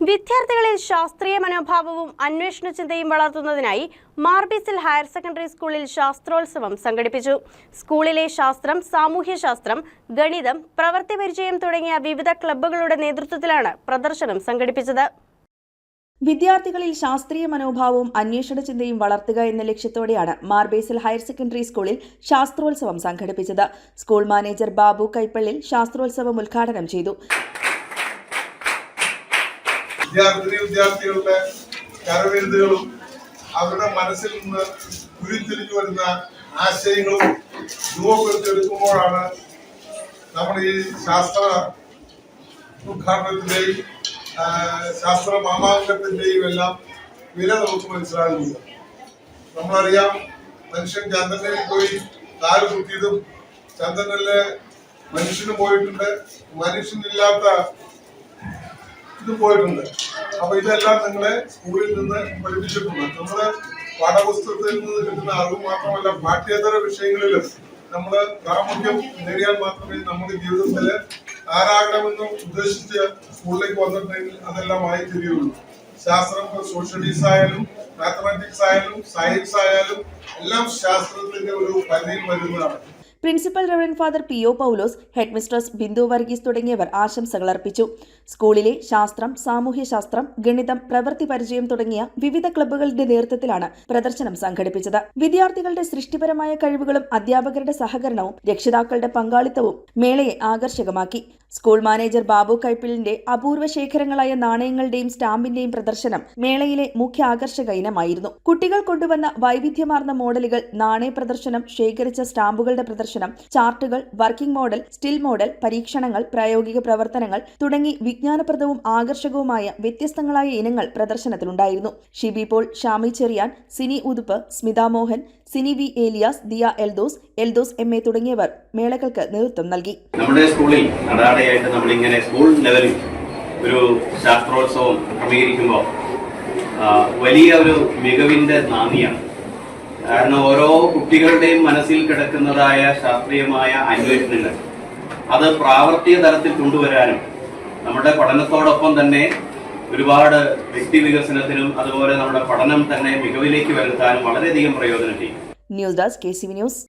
വിദ്യാർത്ഥികളിൽ ശാസ്ത്രീയ മനോഭാവവും അന്വേഷണ ചിന്തയും വളർത്തുന്നതിനായി മാർബിസിൽ ഹയർ സെക്കൻഡറി സ്കൂളിൽ ശാസ്ത്രോത്സവം സംഘടിപ്പിച്ചു. സ്കൂളിലെ ശാസ്ത്രം സാമൂഹ്യശാസ്ത്രം ഗണിതം പ്രവൃത്തി പരിചയം തുടങ്ങിയ വിവിധ ക്ലബ്ബുകളുടെ നേതൃത്വത്തിലാണ് പ്രദർശനം സംഘടിപ്പിച്ചത്. വിദ്യാർത്ഥികളിൽ ശാസ്ത്രീയ മനോഭാവവും അന്വേഷണ ചിന്തയും വളർത്തുക എന്ന ലക്ഷ്യത്തോടെയാണ് മാർബേസിൽ ഹയർ സെക്കൻഡറി സ്കൂളിൽ ശാസ്ത്രോത്സവം സംഘടിപ്പിച്ചത്. സ്കൂൾ മാനേജർ ബാബു കൈപ്പള്ളിൽ ശാസ്ത്രോത്സവം ഉദ്ഘാടനം ചെയ്തു. വിദ്യാർത്ഥിനി വിദ്യാർത്ഥികളുടെ കരവിരുതുകളും അവരുടെ മനസ്സിൽ നിന്ന് ഉരുത്തിരിഞ്ഞു വരുന്ന ആശയങ്ങളും രൂപപ്പെടുത്തിയെടുക്കുമ്പോഴാണ് നമ്മൾ ഈ ശാസ്ത്ര ഉദ്ഘാടനത്തിന്റെയും ശാസ്ത്ര മാമാങ്കത്തിന്റെയും എല്ലാം വില നമുക്ക് മനസ്സിലാകുന്നത്. നമ്മളറിയാം മനുഷ്യൻ ചന്ദ്രനിൽ പോയി കാൽ കുത്തിയതും ചന്ദ്രനിലെ മനുഷ്യന് പോയിട്ടുണ്ട്. മനുഷ്യനില്ലാത്ത ഇത് പോയിട്ടുണ്ട്. അപ്പൊ ഇതെല്ലാം നിങ്ങളെ സ്കൂളിൽ നിന്ന് പഠിപ്പിച്ചിട്ടുണ്ട്. നമ്മൾ പാഠപുസ്തകത്തിൽ നിന്ന് കിട്ടുന്ന അറിവ് മാത്രമല്ല പാഠ്യേതര വിഷയങ്ങളിലും നമ്മൾ പ്രാമുഖ്യം നേടിയാൽ മാത്രമേ നമ്മുടെ ജീവിതത്തിൽ ആരാകണമെന്ന് ഉദ്ദേശിച്ച് സ്കൂളിലേക്ക് വന്നിട്ടുണ്ടെങ്കിൽ അതെല്ലാം ആയി തീരുകയുള്ളൂ ശാസ്ത്രം സോഷ്യൽ സ്റ്റഡീസ് ആയാലും മാത്തമാറ്റിക്സ് ആയാലും സയൻസ് ആയാലും എല്ലാം ശാസ്ത്രത്തിന്റെ ഒരു പരിധിയിൽ വരുന്നതാണ്. Principal reverend father P O Paulose headmistress Bindu Varghese തുടങ്ങിയവർ ആശംസകൾ അർപ്പിച്ചു. സ്കൂളിലെ ശാസ്ത്രം സാമൂഹ്യശാസ്ത്രം ഗണിതം പ്രവൃത്തി പരിചയം തുടങ്ങിയ വിവിധ ക്ലബ്ബുകളുടെ നേതൃത്വത്തിലാണ് പ്രദർശനം സംഘടിപ്പിച്ചത്. വിദ്യാർത്ഥികളുടെ സൃഷ്ടിപരമായ കഴിവുകളും അധ്യാപകരുടെ സഹകരണവും രക്ഷിതാക്കളുടെ പങ്കാളിത്തവും മേളയെ ആകർഷകമാക്കി. സ്കൂൾ മാനേജർ ബാബു കൈപ്പിളിന്റെ അപൂർവ ശേഖരങ്ങളായ നാണയങ്ങളുടെയും സ്റ്റാമ്പിന്റെയും പ്രദർശനം മേളയിലെ മുഖ്യ ആകർഷക ഇനമായിരുന്നു. കുട്ടികൾ കൊണ്ടുവന്ന വൈവിധ്യമാർന്ന മോഡലുകൾ നാണയ പ്രദർശനം ശേഖരിച്ച സ്റ്റാമ്പുകളുടെ പ്രദർശനം ചാർട്ടുകൾ വർക്കിംഗ് മോഡൽ സ്റ്റിൽ മോഡൽ പരീക്ഷണങ്ങൾ പ്രായോഗിക പ്രവർത്തനങ്ങൾ തുടങ്ങി വിജ്ഞാനപ്രദവും ആകർഷകവുമായ വ്യത്യസ്തങ്ങളായ ഇനങ്ങൾ പ്രദർശനത്തിലുണ്ടായിരുന്നു. Shibi Paul Shami Cherian Sini Uthup Smitha Mohan Sini V Elias Diya Eldhose Eldhose M A തുടങ്ങിയവർ മേളകൾക്ക് നേതൃത്വം നൽകി. നമ്മുടെ സ്കൂളിൽ അടാടെയായിട്ട് നമ്മളിങ്ങനെ സ്കൂൾ ലെവലിൽ ഒരു ശാസ്ത്രോത്സവം ക്രമീകരിക്കുമ്പോൾ വലിയ ഒരു മികവിന്റെ നാന്ദിയാണ്. കാരണം ഓരോ കുട്ടികളുടെയും മനസ്സിൽ കിടക്കുന്നതായ ശാസ്ത്രീയമായ അന്വേഷണങ്ങൾ അത് പ്രാവർത്തിക തലത്തിൽ കൊണ്ടുവരാനും നമ്മുടെ പഠനത്തോടൊപ്പം തന്നെ ഒരുപാട് വ്യക്തി വികസനത്തിനും അതുപോലെ നമ്മുടെ പഠനം തന്നെ മികവിലേക്ക് വരുത്താനും വളരെയധികം പ്രയോജനം ചെയ്യും. News desk K C news